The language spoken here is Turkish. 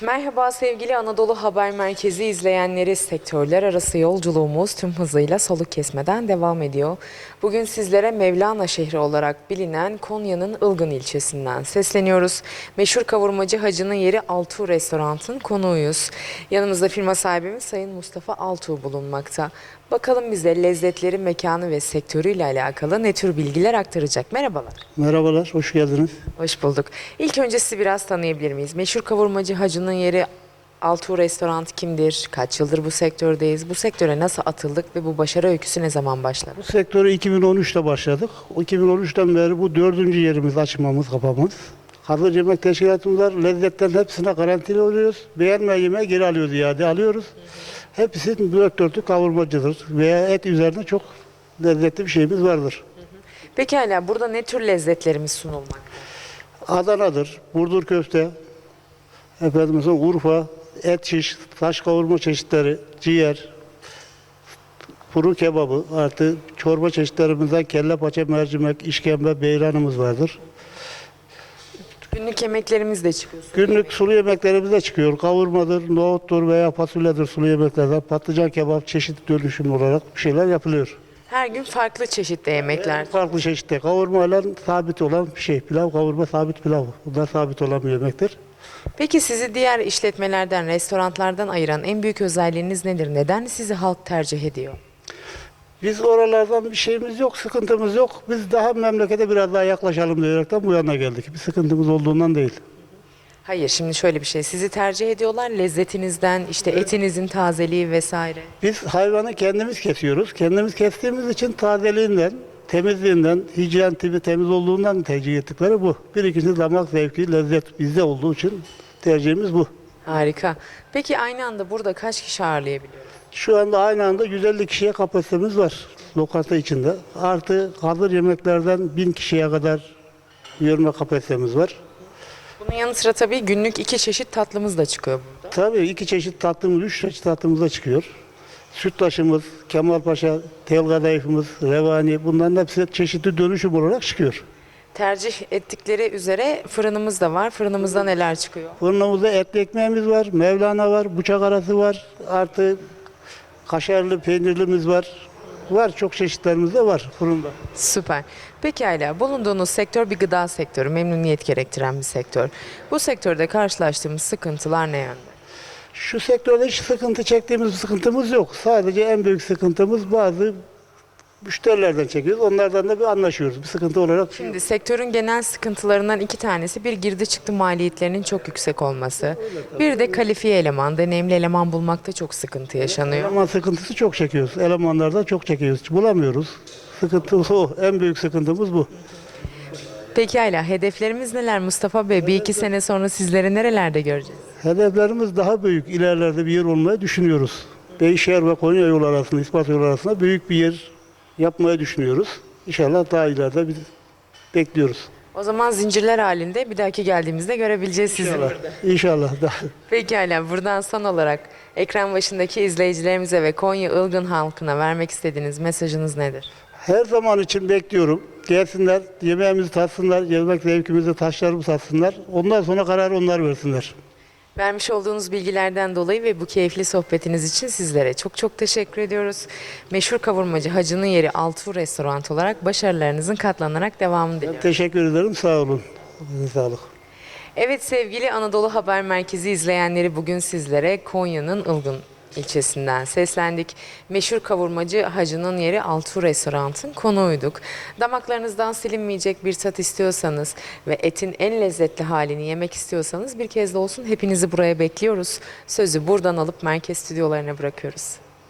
Merhaba sevgili Anadolu Haber Merkezi izleyenleri. Sektörler arası yolculuğumuz tüm hızıyla soluk kesmeden devam ediyor. Bugün sizlere Mevlana şehri olarak bilinen Konya'nın Ilgın ilçesinden sesleniyoruz. Meşhur kavurmacı Hacı'nın yeri Altuğ Restorant'ın konuğuyuz. Yanımızda firma sahibimiz Sayın Mustafa Altuğ bulunmakta. Bakalım bize lezzetleri, mekanı ve sektörüyle alakalı ne tür bilgiler aktaracak. Merhabalar. Merhabalar, hoş geldiniz. Hoş bulduk. İlk önce sizi biraz tanıyabilir miyiz? Meşhur kavurmacı Hacı'nın yeri Altuğ Restoran kimdir? Kaç yıldır bu sektördeyiz? Bu sektöre nasıl atıldık ve bu başarı öyküsü ne zaman başladı? Bu sektöre 2013'te başladık. O 2013'ten beri bu dördüncü yerimiz açmamız, kapamız. Hazır yemek teşkilatımız var. Lezzetlerin hepsine garantili oluyoruz. Beğenmeyen yemeği geri alıyoruz, iade alıyoruz. Hepsi dört dörtlük kavurmacıdır. Veya et üzerinde çok lezzetli bir şeyimiz vardır. Pekala burada ne tür lezzetlerimiz sunulmakta? Adana'dır, Burdur köfte, efendim Urfa, et şiş, taş kavurma çeşitleri, ciğer, kuru kebabı, artı çorba çeşitlerimizden kelle paça, mercimek, işkembe, beyranımız vardır. Günlük yemeklerimiz de çıkıyor. Günlük sulu yemeklerimiz de çıkıyor. Kavurmadır, nohuttur veya fasulyedir sulu yemeklerden. Patlıcan kebap çeşit dönüşüm olarak bir şeyler yapılıyor. Her gün farklı çeşitli yemekler. Farklı çeşitte kavurmayla sabit olan bir şey. Pilav kavurma sabit pilav. Bunlar sabit olan bir yemektir. Peki sizi diğer işletmelerden, restoranlardan ayıran en büyük özelliğiniz nedir? Neden sizi halk tercih ediyor? Biz oralardan bir şeyimiz yok, sıkıntımız yok. Biz daha memlekete biraz daha yaklaşalım diyerekten bu yana geldik. Bir sıkıntımız olduğundan değil. Hayır şimdi şöyle bir şey. Sizi tercih ediyorlar lezzetinizden, işte etinizin tazeliği vesaire. Biz hayvanı kendimiz kesiyoruz. Kendimiz kestiğimiz için tazeliğinden, temizliğinden, hijyen tipi temiz olduğundan tercih ettikleri bu. Bir ikincisi damak zevki, lezzet bizde olduğu için tercihimiz bu. Harika. Peki aynı anda burada kaç kişi ağırlayabiliyoruz? Şu anda aynı anda 150 kişiye kapasitemiz var lokanta içinde. Artı hazır yemeklerden 1000 kişiye kadar yürüme kapasitemiz var. Bunun yanı sıra tabii günlük iki çeşit tatlımız da çıkıyor burada. Tabii iki çeşit tatlımız, üç çeşit tatlımız da çıkıyor. Sütlaçımız, Kemalpaşa, tel kadayıfımız, revani bunların hepsi çeşitli dönüşüm olarak çıkıyor. Tercih ettikleri üzere fırınımız da var. Fırınımızda neler çıkıyor? Fırınımızda etli ekmeğimiz var, Mevlana var, bıçak arası var, artı kaşarlı peynirlimiz var. Var çok çeşitlerimiz de var fırında. Süper. Pekala. Bulunduğunuz sektör bir gıda sektörü. Memnuniyet gerektiren bir sektör. Bu sektörde karşılaştığımız sıkıntılar ne yönde? Şu sektörde hiç sıkıntı çektiğimiz bir sıkıntımız yok. Sadece en büyük sıkıntımız bazı müşterilerden çekiyoruz. Onlardan da bir anlaşıyoruz. Bir sıkıntı olarak Şimdi sektörün genel sıkıntılarından iki tanesi bir girdi çıktı maliyetlerinin çok yüksek olması. Bir de kalifiye eleman, deneyimli eleman bulmakta çok sıkıntı yaşanıyor. eleman sıkıntısı çok çekiyoruz. Elemanlardan çok çekiyoruz. Bulamıyoruz. Sıkıntımız o. En büyük sıkıntımız bu. Pekala. Hedeflerimiz neler Mustafa Bey? Bir iki sene sonra sizleri nerelerde göreceğiz? Hedeflerimiz daha büyük. İlerlerde bir yer olmayı düşünüyoruz. Beyşehir ve Konya yolu arasında, İspat yolu arasında büyük bir yer yapmayı düşünüyoruz. İnşallah daha ileride biz bekliyoruz. O zaman zincirler halinde bir dahaki geldiğimizde görebileceğiz sizi İnşallah. burada. İnşallah. Pekala buradan son olarak ekran başındaki izleyicilerimize ve Konya Ilgın halkına vermek istediğiniz mesajınız nedir? Her zaman için bekliyorum. Gelsinler, yemeğimizi tatsınlar, yemek zevkimizi, taşlarımızı tatsınlar. Ondan sonra kararı onlar versinler. Vermiş olduğunuz bilgilerden dolayı ve bu keyifli sohbetiniz için sizlere çok çok teşekkür ediyoruz. Meşhur kavurmacı Hacı'nın yeri Altuğ Restoran olarak başarılarınızın katlanarak devamını diliyorum. Teşekkür ederim. Sağ olun. Sağlık. Evet sevgili Anadolu Haber Merkezi izleyenleri bugün sizlere Konya'nın Ilgın ilçesinden seslendik. Meşhur kavurmacı Hacı'nın yeri Altuğ Restorant'ın konuğuyduk. Damaklarınızdan silinmeyecek bir tat istiyorsanız ve etin en lezzetli halini yemek istiyorsanız bir kez de olsun hepinizi buraya bekliyoruz. Sözü buradan alıp merkez stüdyolarına bırakıyoruz.